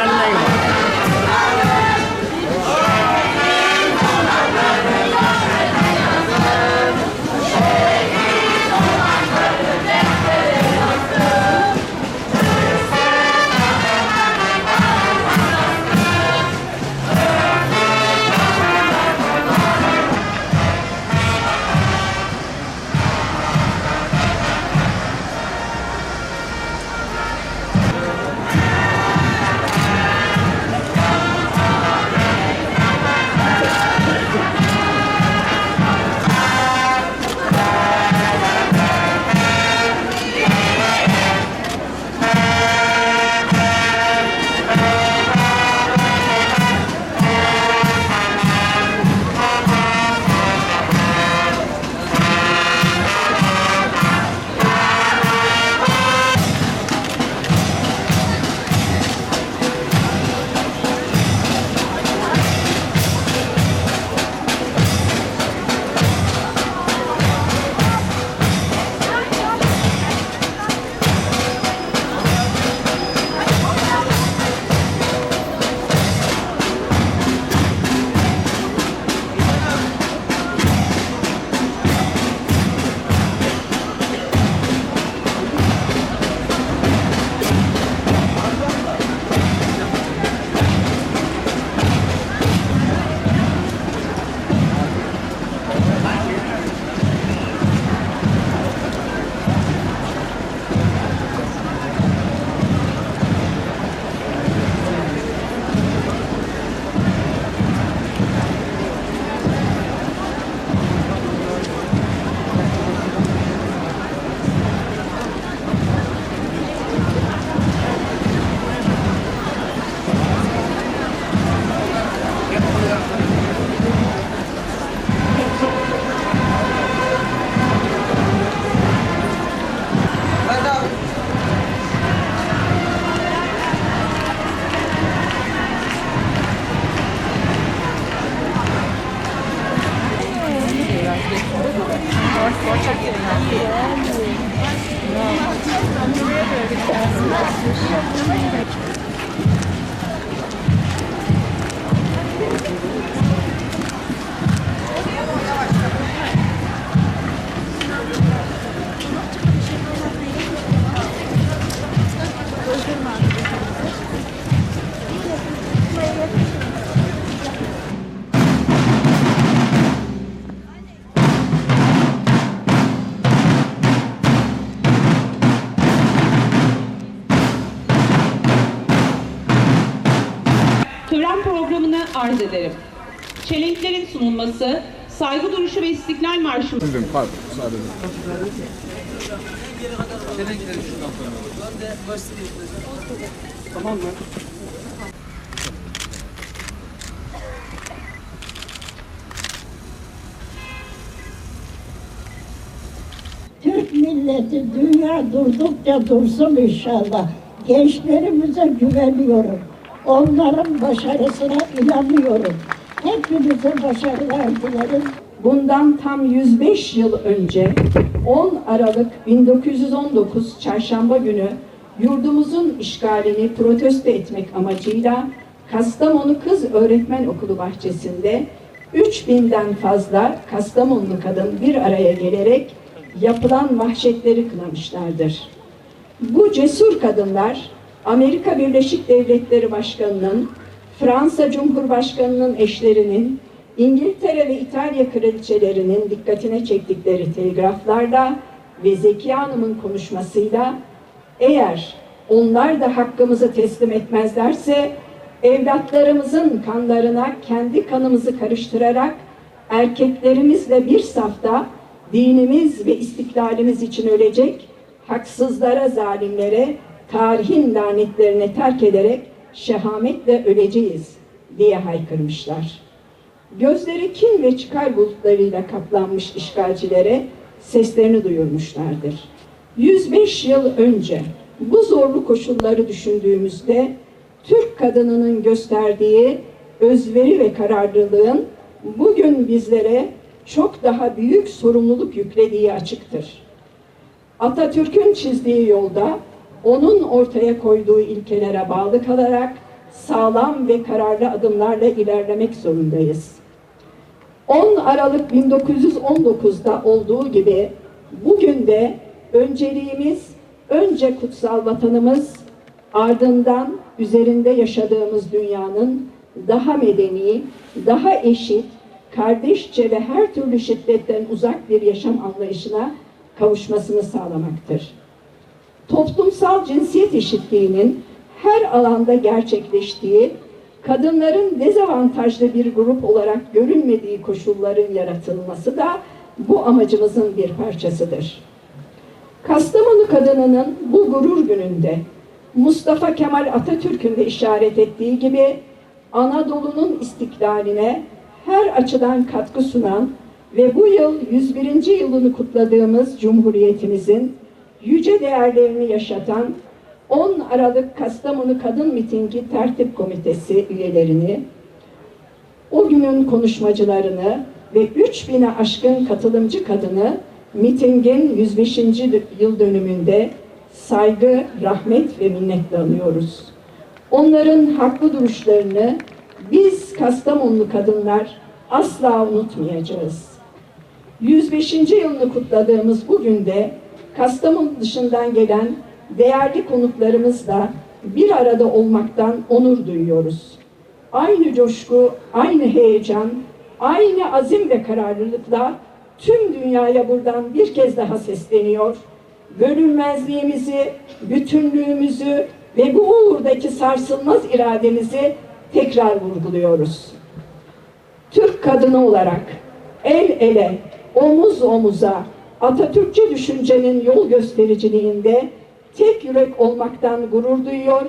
done name. Arz ederim. Çelenklerin sunulması, saygı duruşu ve istiklal marşı Üzgünüm, pardon. Müsaade edin. Türk milleti dünya durdukça dursun inşallah. Gençlerimize güveniyorum. Onların başarısına inanıyorum. Hepinize başarılar dilerim. Bundan tam 105 yıl önce 10 Aralık 1919 Çarşamba günü yurdumuzun işgalini protesto etmek amacıyla Kastamonu Kız Öğretmen Okulu bahçesinde 3000'den fazla Kastamonlu kadın bir araya gelerek yapılan vahşetleri kınamışlardır. Bu cesur kadınlar Amerika Birleşik Devletleri Başkanı'nın, Fransa Cumhurbaşkanı'nın eşlerinin, İngiltere ve İtalya kraliçelerinin dikkatine çektikleri telgraflarla ve Zeki Hanım'ın konuşmasıyla eğer onlar da hakkımızı teslim etmezlerse evlatlarımızın kanlarına kendi kanımızı karıştırarak erkeklerimizle bir safta dinimiz ve istiklalimiz için ölecek, haksızlara, zalimlere, tarihin lanetlerine terk ederek şehametle öleceğiz diye haykırmışlar. Gözleri kin ve çıkar bulutlarıyla kaplanmış işgalcilere seslerini duyurmuşlardır. 105 yıl önce bu zorlu koşulları düşündüğümüzde Türk kadınının gösterdiği özveri ve kararlılığın bugün bizlere çok daha büyük sorumluluk yüklediği açıktır. Atatürk'ün çizdiği yolda onun ortaya koyduğu ilkelere bağlı kalarak sağlam ve kararlı adımlarla ilerlemek zorundayız. 10 Aralık 1919'da olduğu gibi bugün de önceliğimiz önce kutsal vatanımız ardından üzerinde yaşadığımız dünyanın daha medeni, daha eşit, kardeşçe ve her türlü şiddetten uzak bir yaşam anlayışına kavuşmasını sağlamaktır. Toplumsal cinsiyet eşitliğinin her alanda gerçekleştiği, kadınların dezavantajlı bir grup olarak görünmediği koşulların yaratılması da bu amacımızın bir parçasıdır. Kastamonu kadınının bu gurur gününde Mustafa Kemal Atatürk'ün de işaret ettiği gibi Anadolu'nun istiklaline her açıdan katkı sunan ve bu yıl 101. yılını kutladığımız Cumhuriyetimizin yüce değerlerini yaşatan 10 Aralık Kastamonu Kadın Mitingi Tertip Komitesi üyelerini, o günün konuşmacılarını ve 3000'e aşkın katılımcı kadını mitingin 105. yıl dönümünde saygı, rahmet ve minnetle anıyoruz. Onların haklı duruşlarını biz Kastamonlu kadınlar asla unutmayacağız. 105. yılını kutladığımız bu günde Kastamonu dışından gelen değerli konuklarımızla bir arada olmaktan onur duyuyoruz. Aynı coşku, aynı heyecan, aynı azim ve kararlılıkla tüm dünyaya buradan bir kez daha sesleniyor. Bölünmezliğimizi, bütünlüğümüzü ve bu uğurdaki sarsılmaz irademizi tekrar vurguluyoruz. Türk kadını olarak el ele, omuz omuza, Atatürkçe düşüncenin yol göstericiliğinde tek yürek olmaktan gurur duyuyor.